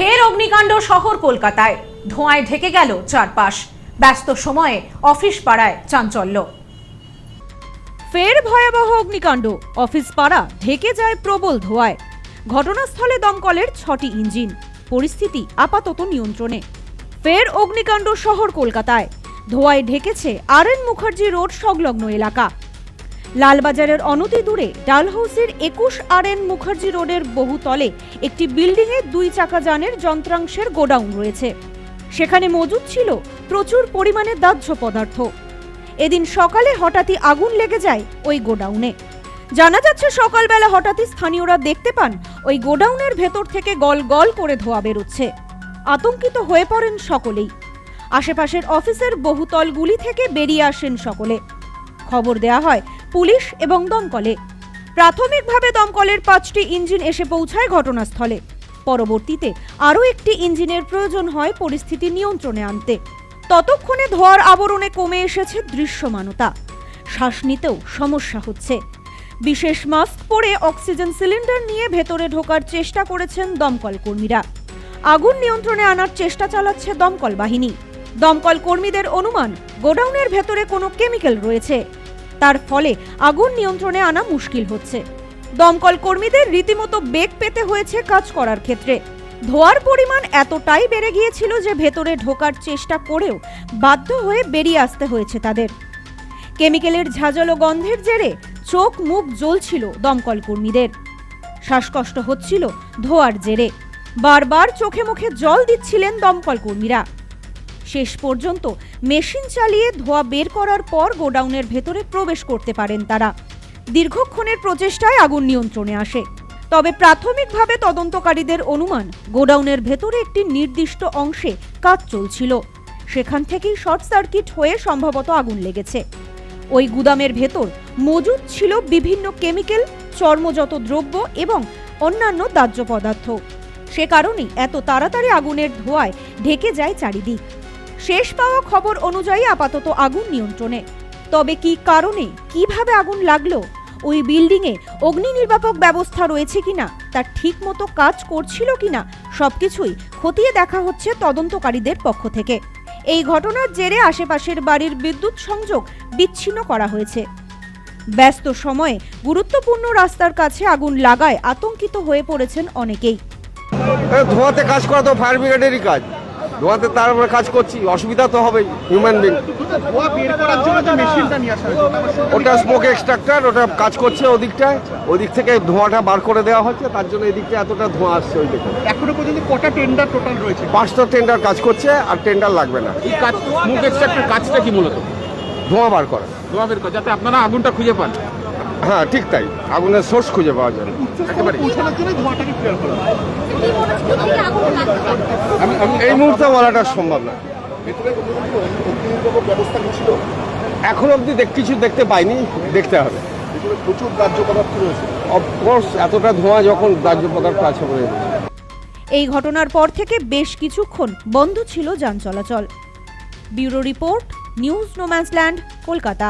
ফের অগ্নিকাণ্ড শহর কলকাতায়। ধোঁয়ায় ঢেকে গেল চারপাশ। ব্যস্ত সময়ে অফিস পাড়ায় চাঞ্চল্য। ফের ভয়াবহ অগ্নিকাণ্ড। অফিস পাড়া ঢেকে যায় প্রবল ধোঁয়ায়। ঘটনাস্থলে দমকলের ছটি ইঞ্জিন। পরিস্থিতি আপাতত নিয়ন্ত্রণে। ফের অগ্নিকাণ্ড শহর কলকাতায়। ধোঁয়ায় ঢেকেছে আর এন মুখার্জি রোড সংলগ্ন এলাকা। লালবাজারের অনতি দূরে ডালহাউসের একুশ আর এন মুখার্জি রোডের বহুতলে একটি বিল্ডিংয়ে দুই চাকা যানের যন্ত্রাংশের গোডাউন রয়েছে। সেখানে মজুদ ছিল প্রচুর পরিমাণে দাহ্য পদার্থ। এদিন সকালে হঠাৎই আগুন লেগে যায় ওই গোডাউনে। জানা যাচ্ছে সকালবেলা হঠাৎই স্থানীয়রা দেখতে পান ওই গোডাউনের ভেতর থেকে গল গল করে ধোয়া বেরোচ্ছে। আতঙ্কিত হয়ে পড়েন সকলেই। আশেপাশের অফিসের বহুতলগুলি থেকে বেরিয়ে আসেন সকলে। খবর দেয়া হয় পুলিশ এবং দমকলে। প্রাথমিকভাবে দমকলের পাঁচটি ইঞ্জিন এসে পৌঁছায় ঘটনাস্থলে। পরবর্তীতে আরও একটি ইঞ্জিনের প্রয়োজন হয় পরিস্থিতি নিয়ন্ত্রণে আনতে। ততক্ষণে ধোয়ার আবরণে কমে এসেছে দৃশ্যমানতা। শ্বাস নিতেও সমস্যা হচ্ছে। বিশেষ মাস্ক পরে অক্সিজেন সিলিন্ডার নিয়ে ভেতরে ঢোকার চেষ্টা করেছেন দমকল কর্মীরা। আগুন নিয়ন্ত্রণে আনার চেষ্টা চালাচ্ছে দমকল বাহিনী। দমকল কর্মীদের অনুমান, গোডাউনের ভেতরে কোনো কেমিক্যাল রয়েছে। তার ফলে আগুন নিয়ন্ত্রণে আনা মুশকিল হচ্ছে। দমকল কর্মীদের রীতিমতো বেগ পেতে হয়েছে কাজ করার ক্ষেত্রে। ধোয়ার পরিমাণ এতটাই বেড়ে গিয়েছিল যে ভেতরে ঢোকার চেষ্টা করেও বাধ্য হয়ে বেরিয়ে আসতে হয়েছে তাদের। কেমিক্যালের ঝাঁঝালো গন্ধের জেরে চোখ মুখ জ্বলছিল দমকল কর্মীদের। শ্বাসকষ্ট হচ্ছিল ধোয়ার জেরে। বারবার চোখে মুখে জল দিচ্ছিলেন দমকল কর্মীরা। শেষ পর্যন্ত মেশিন চালিয়ে ধোয়া বের করার পর গোডাউনের ভেতরে প্রবেশ করতে পারেন তারা। দীর্ঘক্ষণের প্রচেষ্টায় আগুন নিয়ন্ত্রণে আসে। তবে প্রাথমিকভাবে তদন্তকারীদের অনুমান, গোডাউনের ভেতরে একটি নির্দিষ্ট অংশে কাজ চলছিল। সেখান থেকেই শর্ট সার্কিট হয়ে সম্ভবত আগুন লেগেছে। ওই গুদামের ভেতর মজুদ ছিল বিভিন্ন কেমিক্যাল, চর্মজাত দ্রব্য এবং অন্যান্য দাহ্য পদার্থ। সে কারণেই এত তাড়াতাড়ি আগুনের ধোঁয়ায় ঢেকে যায় চারিদিক। শেষ পাওয়া খবর অনুযায়ী আপাতত আগুন নিয়ন্ত্রণে। তবে কি কারণে, কীভাবে আগুন লাগল, ওই বিল্ডিংয়ে অগ্নি নির্বাপক ব্যবস্থা রয়েছে কিনা, তার ঠিক মতো কাজ করছিল কিনা, সবকিছুই খতিয়ে দেখা হচ্ছে তদন্তকারীদের পক্ষ থেকে। এই ঘটনার জেরে আশেপাশের বাড়ির বিদ্যুৎ সংযোগ বিচ্ছিন্ন করা হয়েছে। ব্যস্ত সময়ে গুরুত্বপূর্ণ রাস্তার কাছে আগুন লাগায় আতঙ্কিত হয়ে পড়েছেন অনেকেই। ধোঁয়াতে কাজ করা তো ফায়ার ব্রিগেডেরই কাজ। ধোঁয়াতে তার আমরা কাজ করছি অসুবিধা তো হবেই হিউম্যান বিং ওটা স্মোক এক্সট্রাক্টর ওটা কাজ করছে ওদিকটায় ওদিক থেকে ধোঁয়াটা বার করে দেওয়া হচ্ছে তার জন্য এদিকটা এতটা ধোঁয়া আসছে ওই দিকে এখনও পর্যন্ত কটা টেন্ডার টোটাল রয়েছে? পাঁচটা টেন্ডার কাজ করছে আর টেন্ডার লাগবে না। এই কাজ স্মোক এক্সট্রাক্টের কাজটা কি মূলত? ধোঁয়া বার করা। ধোঁয়া বের করা, যাতে আপনারা আগুনটা খুঁজে পান। হ্যাঁ ঠিক তাই। আগুনের সোর্স খুঁজে পাওয়া যায় এই মুহূর্তে বলাটা সম্ভব না। এখন অবধি কিছু দেখতে পাইনি, দেখতে হবে। এতটা ধোঁয়া যখন এই ঘটনার পর থেকে বেশ কিছুক্ষণ বন্ধ ছিল যান চলাচল। Bureau report, news no man's land, Kolkata.